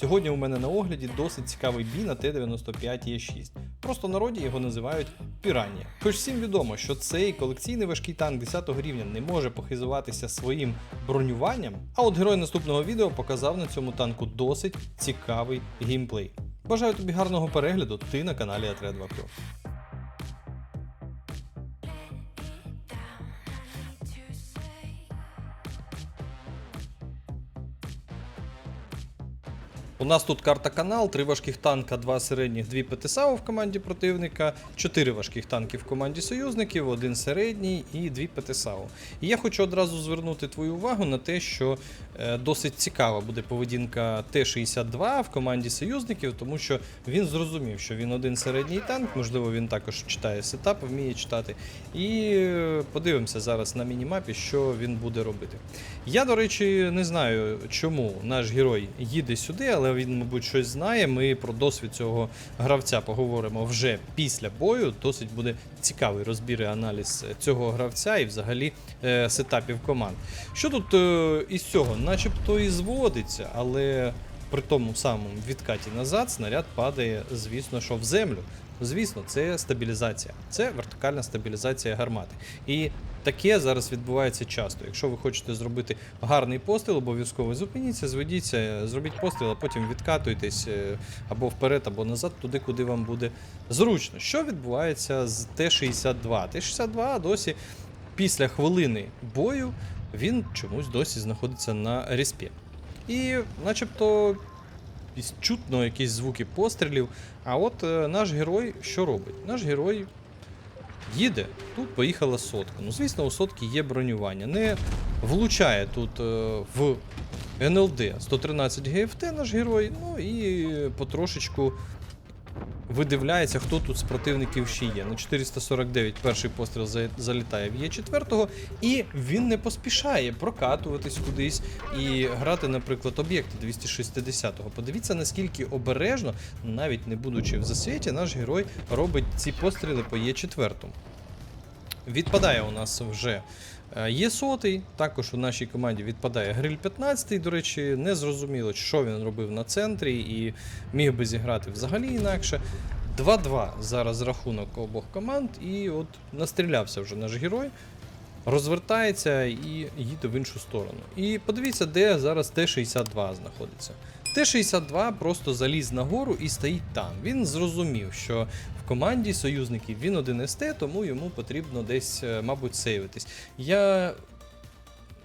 Сьогодні у мене на огляді досить цікавий бій на Т-95Е6. Просто в народі його називають піранія. Хоч всім відомо, що цей колекційний важкий танк 10 рівня не може похизуватися своїм бронюванням, а от герой наступного відео показав на цьому танку досить цікавий геймплей. Бажаю тобі гарного перегляду, ти на каналі Атре 2 Pro. У нас тут карта канал, три важких танка, два середніх, дві ПТСАУ в команді противника, чотири важких танки в команді союзників, один середній і дві ПТСАУ. І я хочу одразу звернути твою увагу на те, що е, досить цікава буде поведінка Т-62 в команді союзників, тому що він зрозумів, що він один середній танк, можливо, він також читає сетап, вміє читати. І е, подивимося зараз на мінімапі, що він буде робити. Я, до речі, не знаю, чому наш герой їде сюди, але він, мабуть, щось знає. Ми про досвід цього гравця поговоримо вже після бою. Досить буде цікавий розбір і аналіз цього гравця і взагалі е, сетапів команд. Що тут е, із цього? Начебто і зводиться, але при тому самому відкаті назад снаряд падає, звісно, що в землю. Звісно, це стабілізація, це вертикальна стабілізація гармати. І таке зараз відбувається часто. Якщо ви хочете зробити гарний постріл, обов'язково зупиніться, зведіться, зробіть постріл, а потім відкатуйтесь е, або вперед, або назад, туди, куди вам буде зручно. Що відбувається з Т-62? Т-62 досі після хвилини бою він чомусь досі знаходиться на респі. І начебто чутно якісь звуки пострілів. А от е, наш герой що робить? Наш герой їде, тут поїхала сотка. Ну, звісно, у сотки є бронювання. Не влучає тут е, в НЛД 113 ГФТ наш герой, ну і потрошечку видивляється, хто тут з противників ще є. На 449 перший постріл залітає в Є4, і він не поспішає прокатуватись кудись і грати, наприклад, об'єкти 260-го. Подивіться, наскільки обережно, навіть не будучи в засвіті, наш герой робить ці постріли по Є4. Відпадає у нас вже е, є сотий, також у нашій команді відпадає гриль 15. До речі, не зрозуміло, що він робив на центрі і міг би зіграти взагалі інакше. 2-2 зараз рахунок обох команд, і от настрілявся вже наш герой, розвертається і їде в іншу сторону. І подивіться, де зараз Т-62 знаходиться. Т-62 просто заліз нагору і стоїть там. Він зрозумів, що команді союзників він один СТ, тому йому потрібно десь, е, мабуть, сейвитись. Я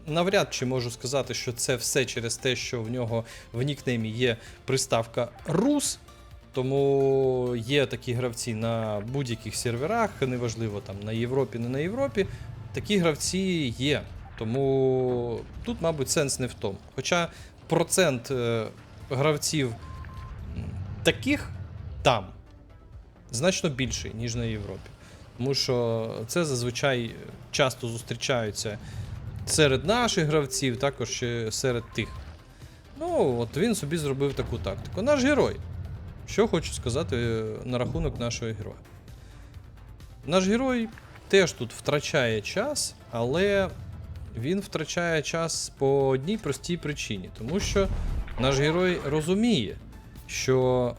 навряд чи можу сказати, що це все через те, що в нього в нікнеймі є приставка Рус. Тому є такі гравці на будь-яких серверах, неважливо там на Європі, не на Європі. Такі гравці є. Тому тут, мабуть, сенс не в тому. Хоча процент е, гравців таких там значно більший, ніж на Європі. Тому що це зазвичай часто зустрічаються серед наших гравців, також серед тих. Ну, от він собі зробив таку тактику. Наш герой. Що хочу сказати е, на рахунок нашого героя. Наш герой теж тут втрачає час, але він втрачає час по одній простій причині, тому що наш герой розуміє, що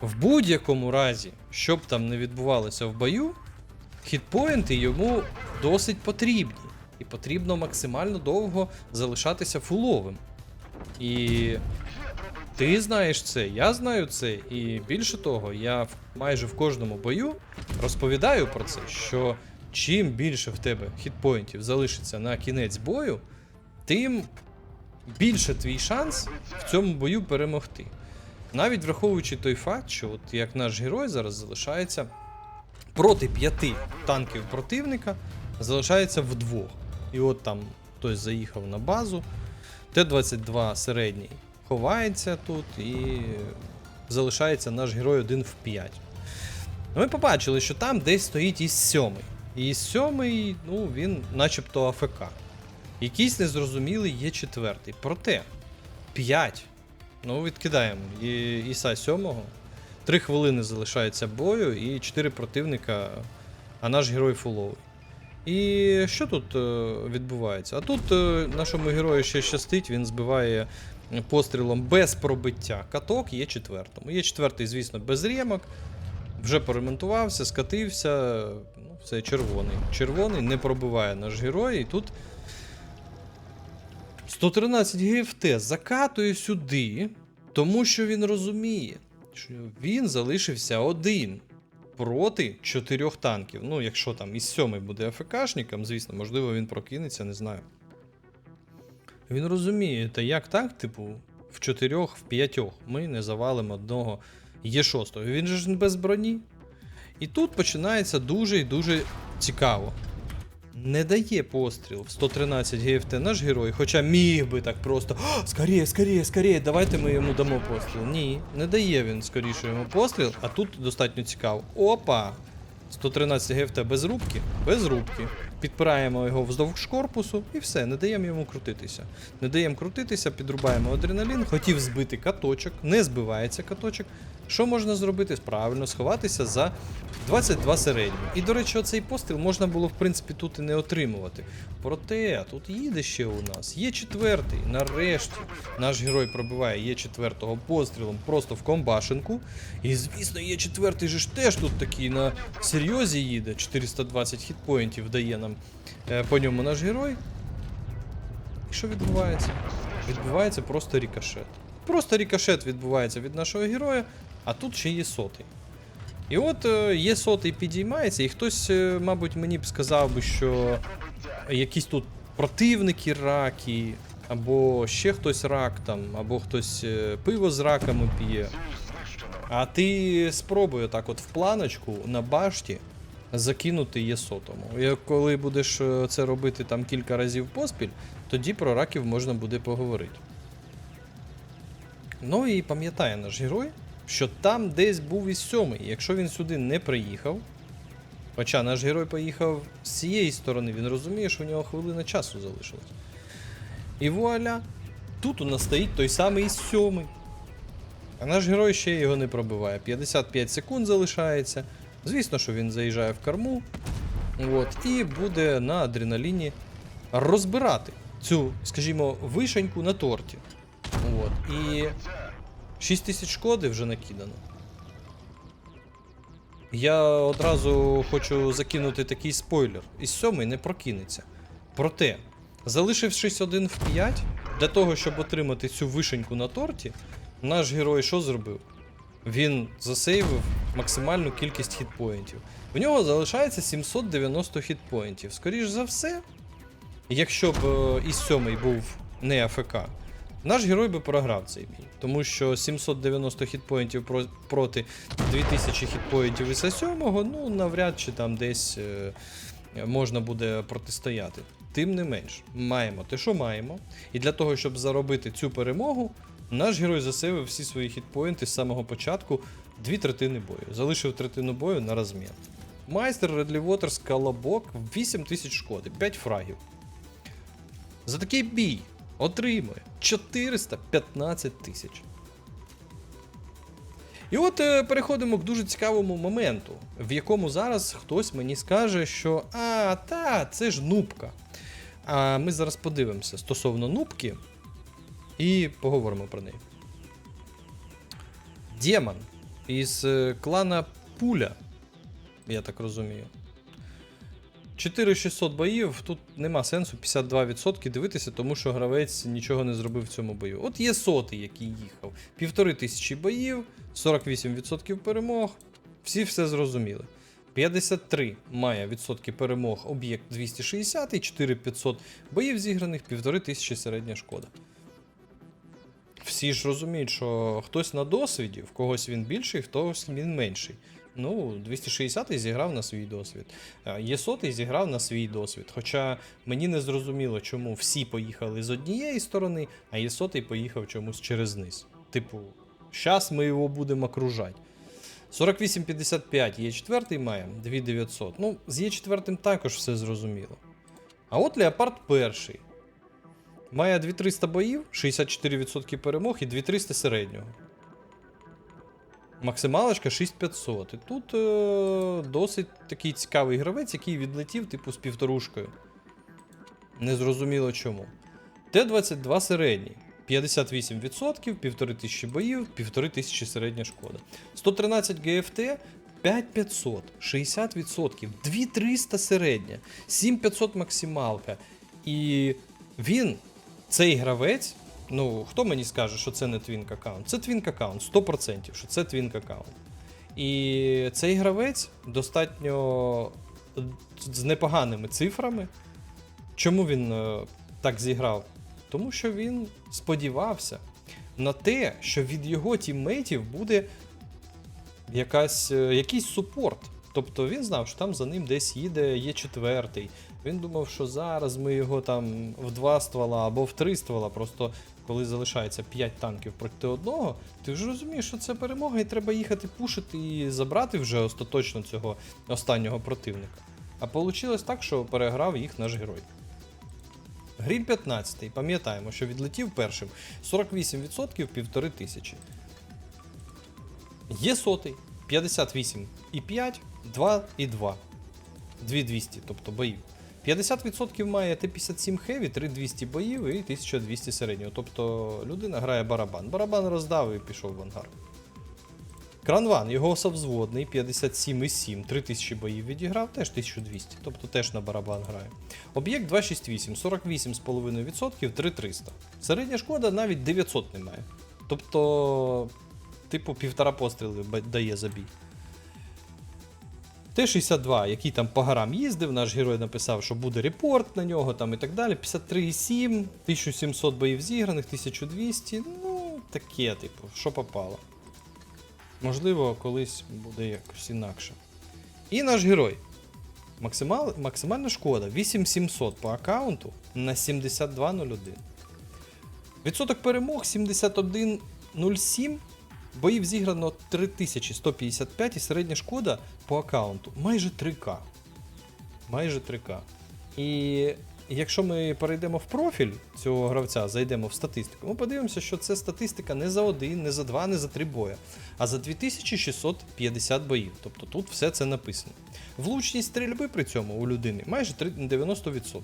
в будь-якому разі, що б там не відбувалося в бою, хітпоінти йому досить потрібні. І потрібно максимально довго залишатися фуловим. І ти знаєш це, я знаю це, і більше того, я майже в кожному бою розповідаю про це, що чим більше в тебе хітпоінтів залишиться на кінець бою, тим більше твій шанс в цьому бою перемогти. Навіть враховуючи той факт, що от як наш герой зараз залишається проти п'яти танків противника, залишається вдвох. І от там хтось заїхав на базу, Т-22 середній ховається тут і залишається наш герой один в 5. Ми побачили, що там десь стоїть із сьомий. І сьомий, ну, він начебто АФК. Якийсь незрозумілий є четвертий. Проте 5. Ну, відкидаємо і, Іса сьомого. 3 хвилини залишається бою і 4 противника, а наш герой фуловий. І що тут е, відбувається? А тут е, нашому герою ще щастить, він збиває пострілом без пробиття каток є четвертому. Є четвертий, звісно, без ремок. Вже поремонтувався, скатився. Ну, все червоний. Червоний не пробиває наш герой. І тут 113 ГФТ закатує сюди, тому що він розуміє, що він залишився один проти чотирьох танків. Ну, якщо там із сьомий буде АФКшником, звісно, можливо, він прокинеться, не знаю. Він розуміє, та як так, типу, в чотирьох, в п'ятьох ми не завалимо одного Є6. Він же ж без броні. І тут починається дуже і дуже цікаво. Не дає постріл в 113 ГФТ наш герой, хоча міг би так просто. «О, скоріє, скоріє, давайте ми йому дамо постріл. Ні, не дає він скоріше йому постріл, а тут достатньо цікаво. Опа! 113 ГФТ без рубки, без рубки. Підпираємо його вздовж корпусу і все, не даємо йому крутитися. Не даємо крутитися, підрубаємо адреналін, хотів збити каточок, не збивається каточок. Що можна зробити? Правильно, сховатися за 22 середні. І, до речі, оцей постріл можна було, в принципі, тут і не отримувати. Проте, тут їде ще у нас. Є четвертий. Нарешті наш герой пробиває є четвертого пострілом просто в комбашенку. І, звісно, є четвертий же ж теж тут такий на серйозі їде. 420 хітпоінтів дає нам е, по ньому наш герой. І що відбувається? Відбувається просто рікошет. Просто рікошет відбувається від нашого героя, а тут ще є сотий. І от е, є сотий підіймається, і хтось, е, мабуть, мені б сказав би, що якісь тут противники раки, або ще хтось рак там, або хтось пиво з раками п'є. А ти спробуй так от в планочку на башті закинути є сотому. І коли будеш е, це робити там кілька разів поспіль, тоді про раків можна буде поговорити. Ну і пам'ятає наш герой, що там десь був і сьомий. Якщо він сюди не приїхав, хоча наш герой поїхав з цієї сторони, він розуміє, що в нього хвилина часу залишилась. І вуаля, тут у нас стоїть той самий сьомий. А наш герой ще його не пробиває. 55 секунд залишається. Звісно, що він заїжджає в корму. От, і буде на адреналіні розбирати цю, скажімо, вишеньку на торті. От, і 6 тисяч шкоди вже накидано. Я одразу хочу закинути такий спойлер. Із сьомий не прокинеться. Проте, залишившись один в 5, для того, щоб отримати цю вишеньку на торті, наш герой що зробив? Він засейвив максимальну кількість хітпоінтів. В нього залишається 790 хітпоінтів. Скоріш за все, якщо б е, із сьомий був не АФК, наш герой би програв цей бій. Тому що 790 хітпоінтів проти 2000 хітпоінтів із сьомого, ну навряд чи там десь е, можна буде протистояти. Тим не менш, маємо те, що маємо. І для того, щоб заробити цю перемогу, наш герой засейвив всі свої хітпоінти з самого початку дві третини бою. Залишив третину бою на розмін. Майстер Редлі Вотерс Колобок 8 тисяч шкоди, 5 фрагів. За такий бій отримує 415 тисяч. І от е, переходимо к дуже цікавому моменту, в якому зараз хтось мені скаже, що а, та, це ж нубка. А ми зараз подивимося стосовно нубки і поговоримо про неї. Демон із е, клана Пуля, я так розумію. 4600 боїв, тут нема сенсу 52% дивитися, тому що гравець нічого не зробив в цьому бою. От є сотий, який їхав. Півтори тисячі боїв, 48% перемог. Всі все зрозуміли. 53 має відсотки перемог об'єкт 260, 4500 боїв зіграних, півтори тисячі середня шкода. Всі ж розуміють, що хтось на досвіді, в когось він більший, в когось він менший. Ну, 260-й зіграв на свій досвід. Є сотий зіграв на свій досвід. Хоча мені не зрозуміло, чому всі поїхали з однієї сторони, а є сотий поїхав чомусь через низ. Типу, щас ми його будемо окружати. 48-55 є четвертий має, 2900. Ну, з є четвертим також все зрозуміло. А от Леопард перший. Має 2300 боїв, 64% перемог і 2300 середнього. Максималочка 6500. І тут е, досить такий цікавий гравець, який відлетів, типу, з півторушкою. Незрозуміло чому. Т-22 середній. 58%, 1500 боїв, 1500 середня шкода. 113 ГФТ, 5500, 60%, 2300 середня, 7500 максималка. І він, цей гравець, ну хто мені скаже, що це не твінк аккаунт? Це твінк аккаунт, 100%, що це твінк аккаунт. І цей гравець достатньо з непоганими цифрами. Чому він е, так зіграв? Тому що він сподівався на те, що від його тіммейтів буде якась, е, якийсь супорт. Тобто він знав, що там за ним десь їде є четвертий. Він думав, що зараз ми його там в два ствола або в три ствола. Просто коли залишається 5 танків проти одного, ти вже розумієш, що це перемога, і треба їхати пушити і забрати вже остаточно цього останнього противника. А вийшло так, що переграв їх наш герой. Гріль 15, пам'ятаємо, що відлетів першим 48% півтори тисячі. Є сотий 58,5, 2 і 2. 2200, тобто боїв. 50% має Т-57 Heavy, 3200 боїв і 1200 середнього. Тобто людина грає барабан. Барабан роздав і пішов в ангар. Кранван, його совзводний, 57,7, 3000 боїв відіграв, теж 1200, тобто теж на барабан грає. Об'єкт 268, 48,5%, 3300. Середня шкода навіть 900 немає. Тобто, типу, півтора постріли дає забій. Т-62, який там по горам їздив, наш герой написав, що буде репорт на нього там і так далі. 53,7, 1700 боїв зіграних, 1200. Ну, таке, типу, що попало. Можливо, колись буде якось інакше. І наш герой. Максимал, максимальна шкода 8700 по аккаунту на 72.01. Відсоток перемог 71.07. Боїв зіграно 3155 і середня шкода по аккаунту майже 3К. Майже 3К. І якщо ми перейдемо в профіль цього гравця, зайдемо в статистику, ми подивимося, що це статистика не за один, не за два, не за три боя, а за 2650 боїв. Тобто тут все це написано. Влучність стрільби при цьому у людини майже 90%.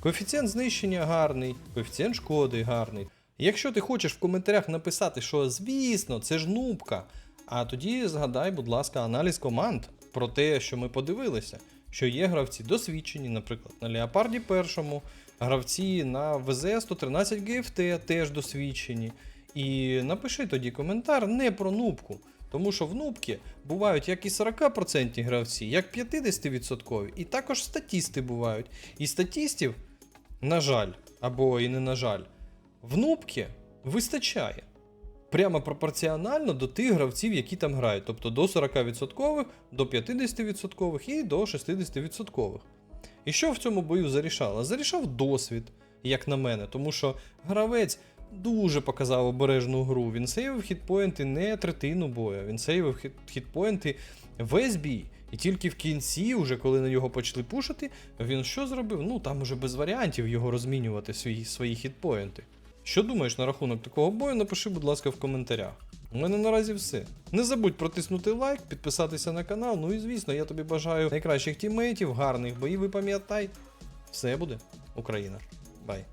Коефіцієнт знищення гарний, коефіцієнт шкоди гарний. Якщо ти хочеш в коментарях написати, що звісно, це ж нубка, а тоді згадай, будь ласка, аналіз команд про те, що ми подивилися, що є гравці досвідчені, наприклад, на Леопарді першому, гравці на ВЗ 113 ГФТ теж досвідчені. І напиши тоді коментар не про нубку. Тому що в нубки бувають як і 40% гравці, як 50%, і також статісти бувають. І статістів, на жаль, або і не на жаль, в вистачає. Прямо пропорціонально до тих гравців, які там грають. Тобто до 40%, до 50% і до 60%. І що в цьому бою зарішало? Зарішав досвід, як на мене, тому що гравець дуже показав обережну гру. Він сейвив хітпоінти не третину бою, він сейвив хітпоінти весь бій. І тільки в кінці, уже коли на нього почали пушити, він що зробив? Ну там уже без варіантів його розмінювати свої, свої хітпоінти. Що думаєш на рахунок такого бою? Напиши, будь ласка, в коментарях. У мене наразі все. Не забудь протиснути лайк, підписатися на канал. Ну і звісно, я тобі бажаю найкращих тімейтів, гарних боїв і пам'ятай. Все буде Україна. Бай.